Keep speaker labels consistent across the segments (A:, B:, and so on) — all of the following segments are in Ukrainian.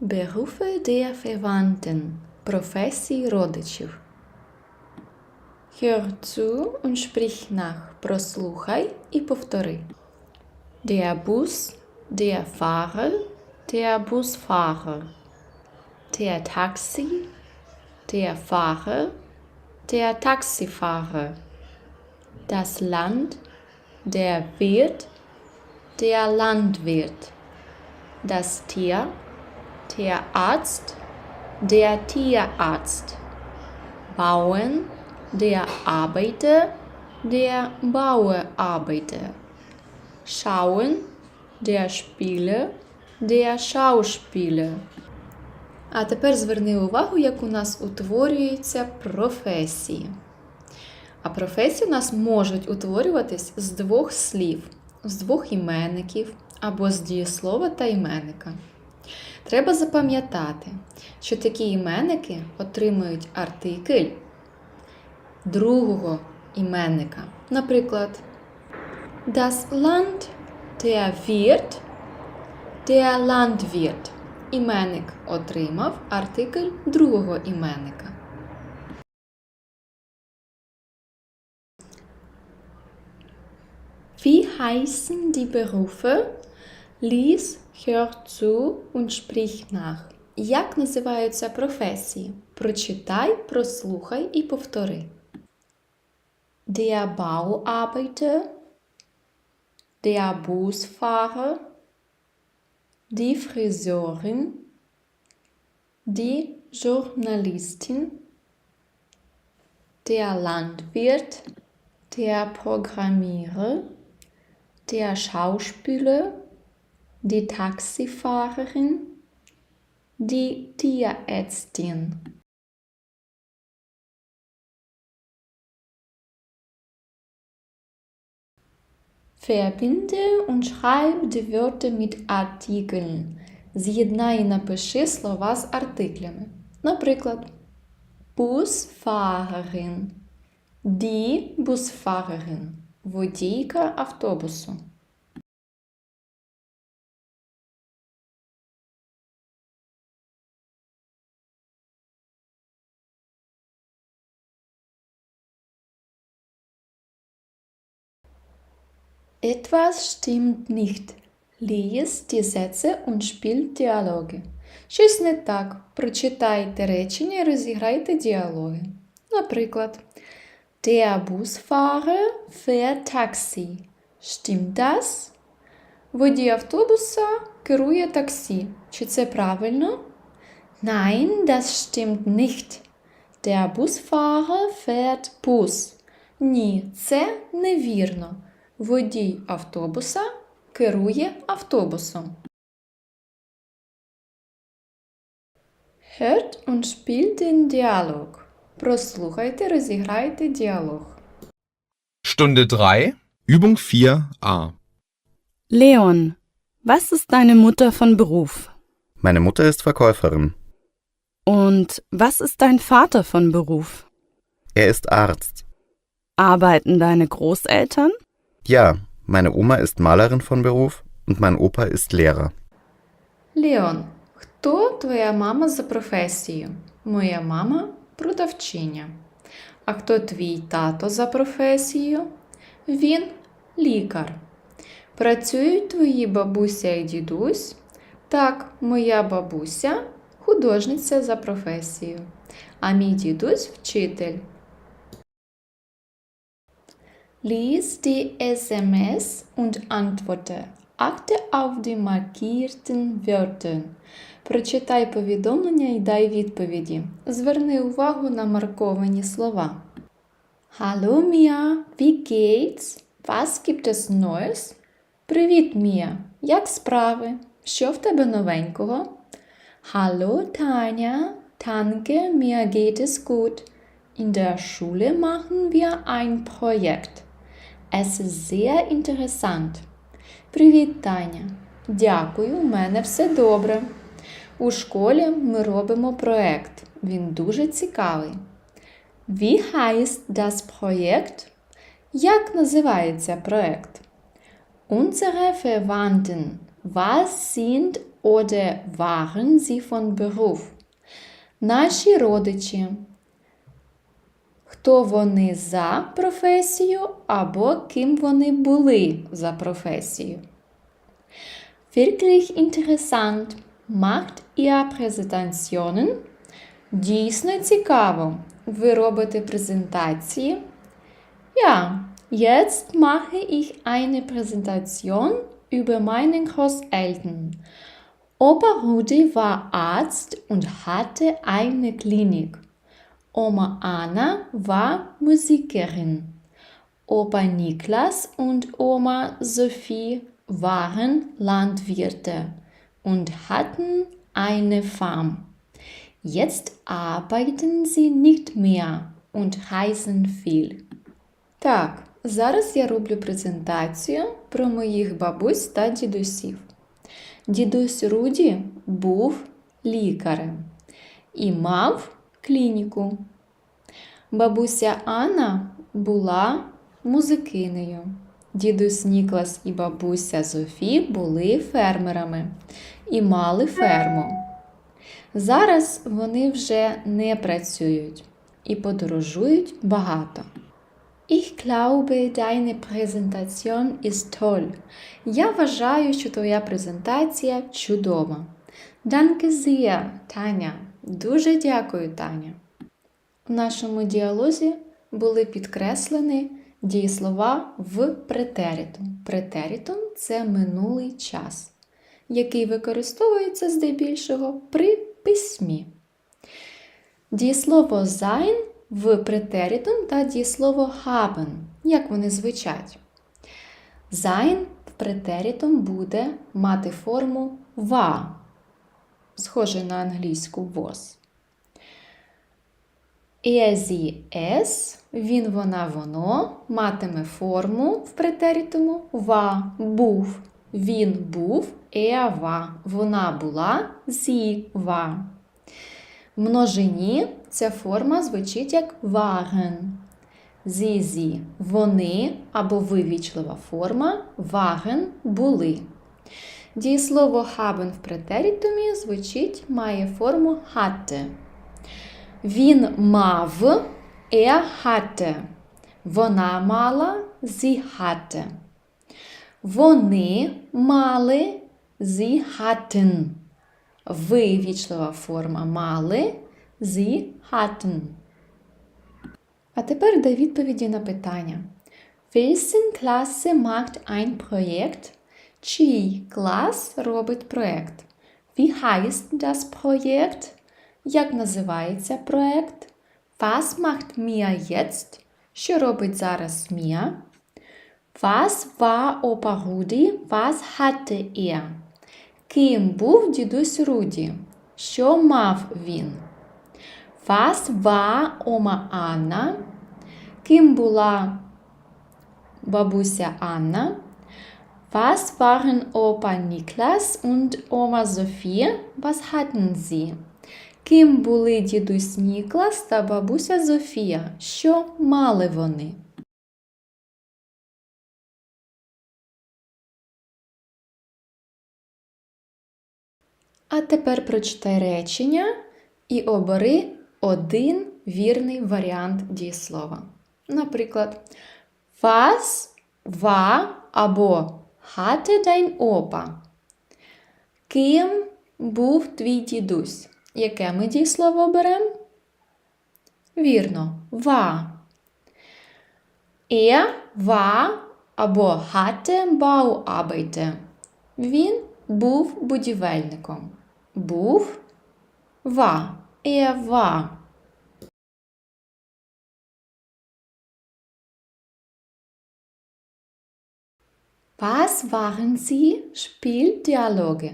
A: Berufe der Verwandten. Професії родичів. Hör zu und sprich nach. Прослухай і повтори. Der Bus, der Fahrer, der Busfahrer. Der Taxi, der Fahrer, der Taxifahrer. Das Land, der Wirt, der Landwirt. Das Tier, der Arzt, der Tierarzt. Bauen, der Arbeiter, der Bauarbeiter. Schauen, der Spieler, der Schauspieler. А тепер зверни увагу, як у нас утворюються професії. А професії у нас можуть утворюватись з двох слів, з двох іменників або з дієслова та іменника. Треба запам'ятати, що такі іменники отримують артикль другого іменника. Наприклад, Das Land, der Wirt, der Landwirt. Іменник отримав артикль другого іменника. Wie heißen die Berufe? Lies, hör zu und sprich nach. Як називаються професії? Прочитай, прослухай і повтори. Der Bauarbeiter, der Busfahrer, die Friseurin, die Journalistin, der Landwirt, der Programmierer, der Schauspieler, die Taxifahrerin, die Tierärztin. Verbinde und schreib die Wörter mit Artikeln. З'єднай і напиши слова з артиклями. Наприклад, Busfahrerin, die Busfahrerin, водійка автобусу. Etwas stimmt nicht. Lies die Sätze und spiel Dialoge. Щось не так. Прочитайте речення і розіграйте діалоги. Наприклад, Der Busfahrer fährt Taxi. Stimmt das? Водій автобуса керує таксі. Чи це правильно? Nein, das stimmt nicht. Der Busfahrer fährt Bus. Ні, це невірно. Водій автобуса керує автобусом. Hört und spielt den Dialog. Прослухайте, розіграйте діалог.
B: Stunde 3,
C: Übung 4a.
D: Leon, was ist deine Mutter von Beruf?
C: Meine Mutter ist Verkäuferin.
D: Und was ist dein Vater von Beruf?
C: Er ist Arzt.
D: Arbeiten deine Großeltern?
C: Ja, meine Oma ist Malerin von Beruf und mein Opa ist Lehrer.
A: Леон, хто твоя мама за професією? Моя мама продавчиня. А хто твій тато за професією? Він лікар. Працюють твої бабуся і дідусь? Так, моя бабуся художниця за професією, а мій дідусь вчитель. Lies die SMS und antworte. Achte auf die markierten Wörter. Прочитай повідомлення і дай відповіді. Зверни увагу на марковані слова. Hallo Mia, wie geht's? Was gibt es Neues? Привіт, Мія. Як справи? Що в тебе новенького? Hallo Tanja, danke, mir geht es gut. In der Schule machen wir ein Projekt. Es sehr interessant. Привіт, Таня. Дякую, у мене все добре. У школі ми робимо проект. Він дуже цікавий. Wie heißt das Projekt? Як називається проект? Unsere Verwandten. Was sind oder waren sie von Beruf? Наші родичі. Хто вони за професію або ким вони були за професію. Wirklich interessant. Macht ihr Präsentationen? Дійсно цікаво. Ви робите презентації? Ja, jetzt mache ich eine Präsentation über meinen Großeltern. Opa Rudi war Arzt und hatte eine Klinik. Oma Anna war Musikerin. Opa Niklas und Oma Sophie waren Landwirte und hatten eine Farm. Jetzt arbeiten sie nicht mehr und reisen viel. Так, зараз я роблю презентацію про моїх бабусь та дідусів. Дідусь Руді був лікарем і мав клініку. Бабуся Анна була музикинею. Дідусь Ніклас і бабуся Зофі були фермерами і мали ферму. Зараз вони вже не працюють і подорожують багато. Ich glaube, deine Präsentation ist toll. Я вважаю, що твоя презентація чудова. Danke sehr, Таня. Дуже дякую, Таня. В нашому діалозі були підкреслені дієслова в претеритум. Претеритум це минулий час, який використовується здебільшого при письмі. Дієслово sein в претеритум та дієслово haben, як вони звучать. Sein в претеритум буде мати форму war, схоже на англійську was. Sie, es, він, вона, воно матиме форму в претеритуму ва, був. Він був, war, вона була, sie war. В множині ця форма звучить як. Sie, sie – вони або вивічлива форма waren – були. Дієслово haben в претеритумі звучить, має форму hatte. Він мав, er hatte. Вона мала, sie hatte. Вони мали, sie hatten. Вивічлива форма мали, sie hatten. А тепер дай відповіді на питання. Welchen Klasse macht ein Projekt? Чий клас робить проект? Wie heißt das Projekt? Як називається проект? Was macht Mia jetzt? Що робить зараз Mia? Was war Opa Rudi? Was hatte er? Ким був дідусь Руді? Що мав він? Was war Oma Anna? Ким була бабуся Анна? Was waren Opa Niklas und Oma Sophie? Was hatten sie? Ким були дідусь Ніклас та бабуся Зофія? Що мали вони? А тепер прочитай речення і обери один вірний варіант дієслова. Наприклад, Was war або hatte dein Opa? Ким був твій дідусь? Яке ми дієслово оберемо? Вірно, war. Er war або hatte Bauarbeiter. Він був будівельником. Був war. Er war. Was waren sie? Spieldialoge.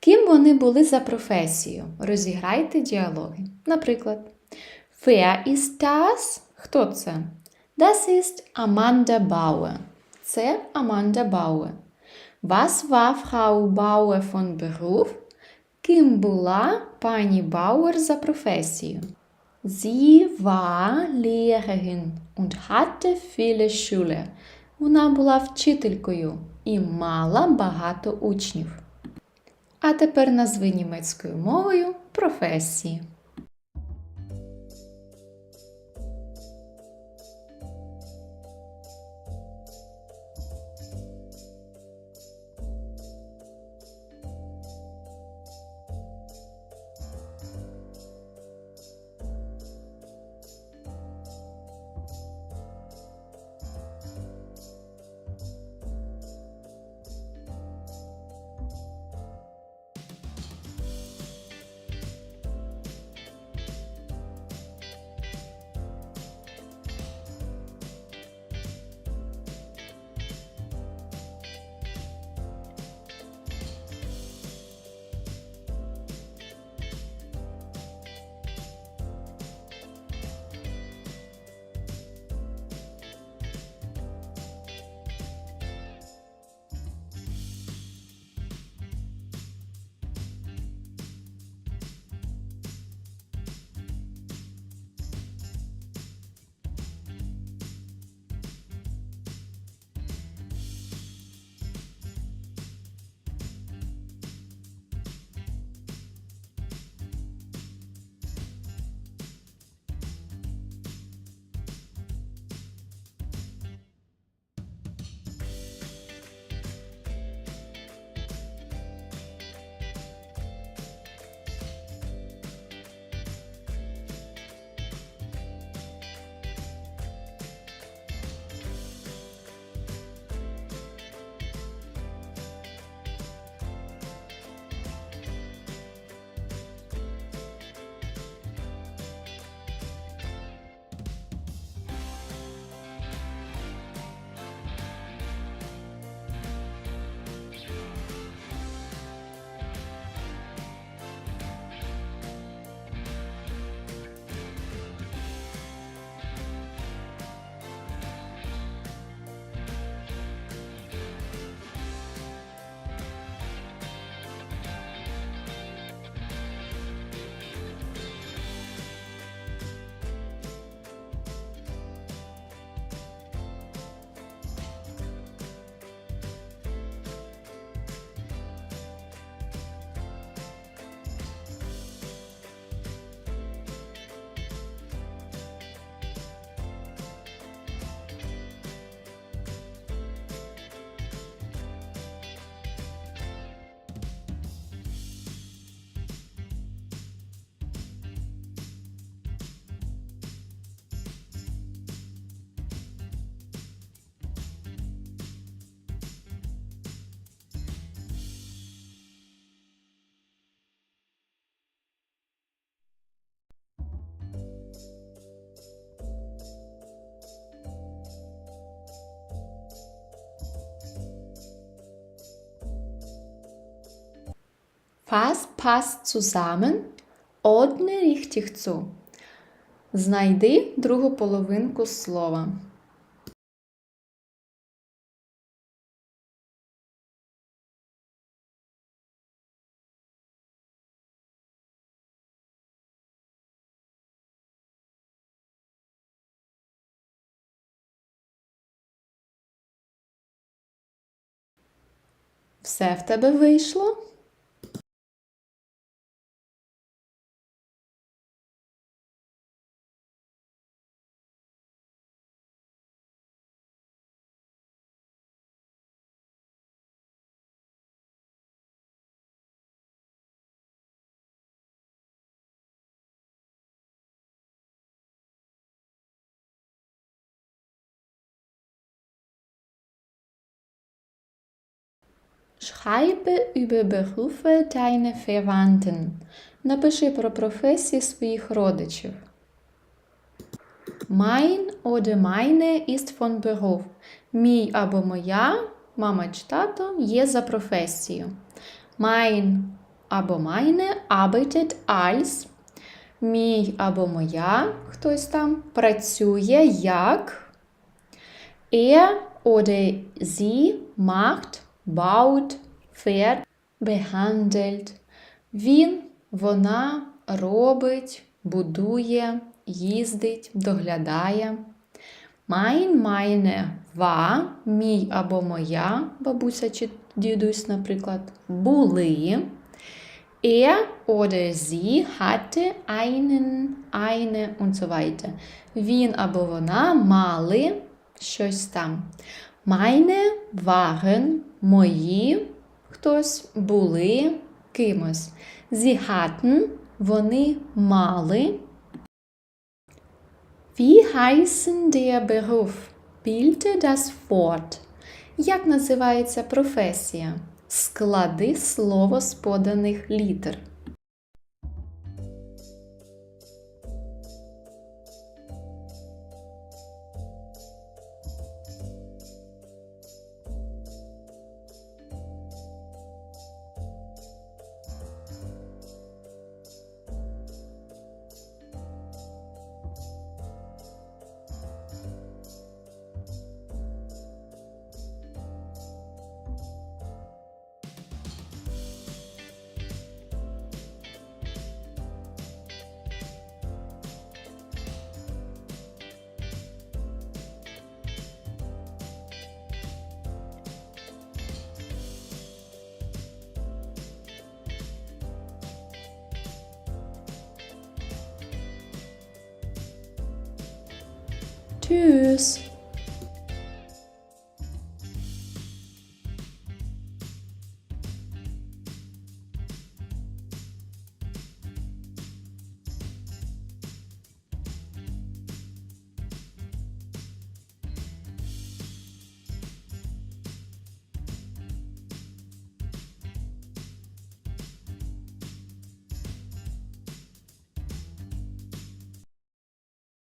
A: Ким вони були за професію? Розіграйте діалоги. Наприклад, Wer ist das? Хто це? Das ist Amanda Bauer. Це Аманда Бауер. Was war Frau Bauer von Beruf? Ким була пані Бауер за професію? Sie war Lehrerin und hatte viele Schüler. Вона була вчителькою і мала багато учнів. А тепер назви німецькою мовою професії. Was passt zusammen? Одне richtig zu. Знайди другу половинку слова. Все в тебе вийшло? Schreibe über Berufe deiner Verwandten. Напиши про професії своїх родичів. Mein oder meine ist von Beruf. Мій або моя, мама чи тато, є за професією. Mein або meine arbeitet als. Мій або моя, хтось там, працює як. Er oder sie macht, baut, fährt, behandelt. Він, вона робить, будує, їздить, доглядає. Mein, meine, ва, мій або моя, бабуся чи дідусь, наприклад, були. Er oder sie hatte einen, eine und so weiter. Він або вона мали щось там. Meine waren мої хтось були кимось. Sie hatten вони мали. Wie heißen der Beruf? Bilte das Wort. Як називається професія? Склади слово з поданих літер. Tschüss.